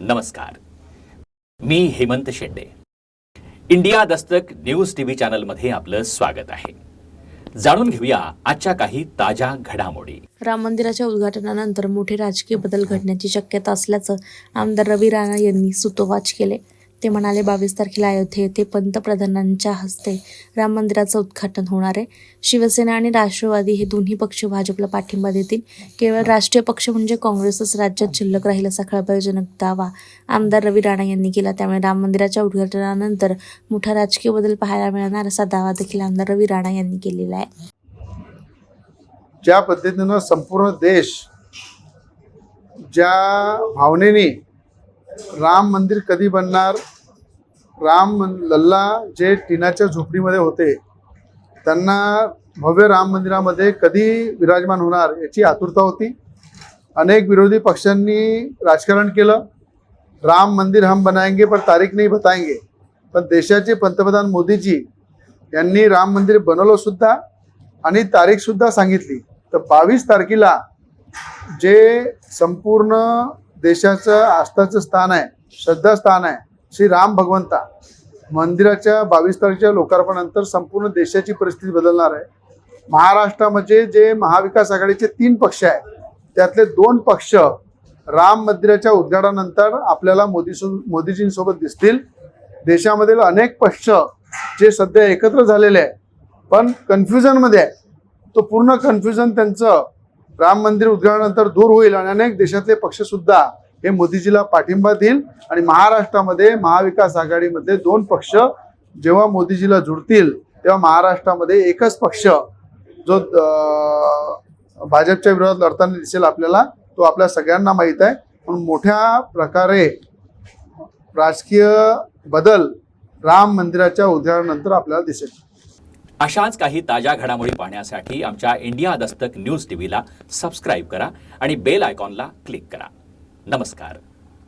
नमस्कार. मी Hemant Shende. India Dastak news TV चॅनलमध्ये आपलं स्वागत आहे. जाणून घेऊया आजच्या काही ताज्या घडामोडी. राम मंदिराच्या उद्घाटनानंतर मोठे राजकीय बदल घडण्याची शक्यता असल्याचं आमदार रवी राणा यांनी सुतोवाच केले. ते म्हणाले बावीस तारखेला अयोध्ये येथे पंतप्रधानांच्या हस्ते राम मंदिराचं उद्घाटन होणार आहे. शिवसेना आणि राष्ट्रवादी हे दोन्ही पक्ष भाजपला पाठिंबा देतील. केवळ राष्ट्रीय पक्ष म्हणजे काँग्रेसच राज्यात शिल्लक राहील असा खळबळजनक दावा आमदार रवी राणा यांनी केला. त्यामुळे राम मंदिराच्या उद्घाटनानंतर मोठा राजकीय बदल पाहायला मिळणार असा दावा देखील आमदार रवी राणा यांनी केलेला आहे. ज्या पद्धतीनं संपूर्ण देश ज्या भावनेने राम मंदिर कधी बनणार राम लल्ला जे टिनाच्या झोपडीमध्ये होते त्यांना भव्य राम मंदिरामध्ये कधी विराजमान होणार याची आतुरता होती. अनेक विरोधी पक्षांनी राजकारण केलं. राम मंदिर हम बनाएंगे पर तारीख नाही बताएंगे. पण देशाचे पंतप्रधान मोदीजी यांनी राम मंदिर बनवलं सुद्धा आणि तारीख सुद्धा सांगितली. तर बावीस तारखेला जे संपूर्ण देशाचं आस्थाचं स्थान आहे श्रद्धास्थान आहे श्री राम भगवंता मंदिराच्या बावीस तारखेच्या लोकार्पणानंतर संपूर्ण देशाची परिस्थिती बदलणार आहे. महाराष्ट्रामध्ये जे महाविकास आघाडीचे तीन पक्ष आहे त्यातले दोन पक्ष राम मंदिराच्या उद्घाटनानंतर आपल्याला मोदी मोदीजींसोबत दिसतील. देशामधील अनेक पक्ष जे सध्या एकत्र झालेले आहे पण कन्फ्युजनमध्ये आहे तो पूर्ण कन्फ्युजन त्यांचं राम मंदिर उद्घाटनानंतर दूर होईल आणि अनेक देशातले पक्षसुद्धा हे मोदीजीला पाठिंबा देईल आणि महाराष्ट्रामध्ये महाविकास आघाडीमध्ये दोन पक्ष जेव्हा मोदीजीला जुळतील तेव्हा महाराष्ट्रामध्ये एकच पक्ष जो भाजपच्या विरोधात लढताना दिसेल आपल्याला तो आपल्या सगळ्यांना माहीत आहे. म्हणून मोठ्या प्रकारे राजकीय बदल राम मंदिराच्या उद्घाटनानंतर आपल्याला दिसेल. अशाच काही ताज्या घडामोडी पाहण्यासाठी आमच्या इंडिया दस्तक न्यूज टीव्हीला सबस्क्राईब करा आणि बेल आयकॉनला क्लिक करा. नमस्कार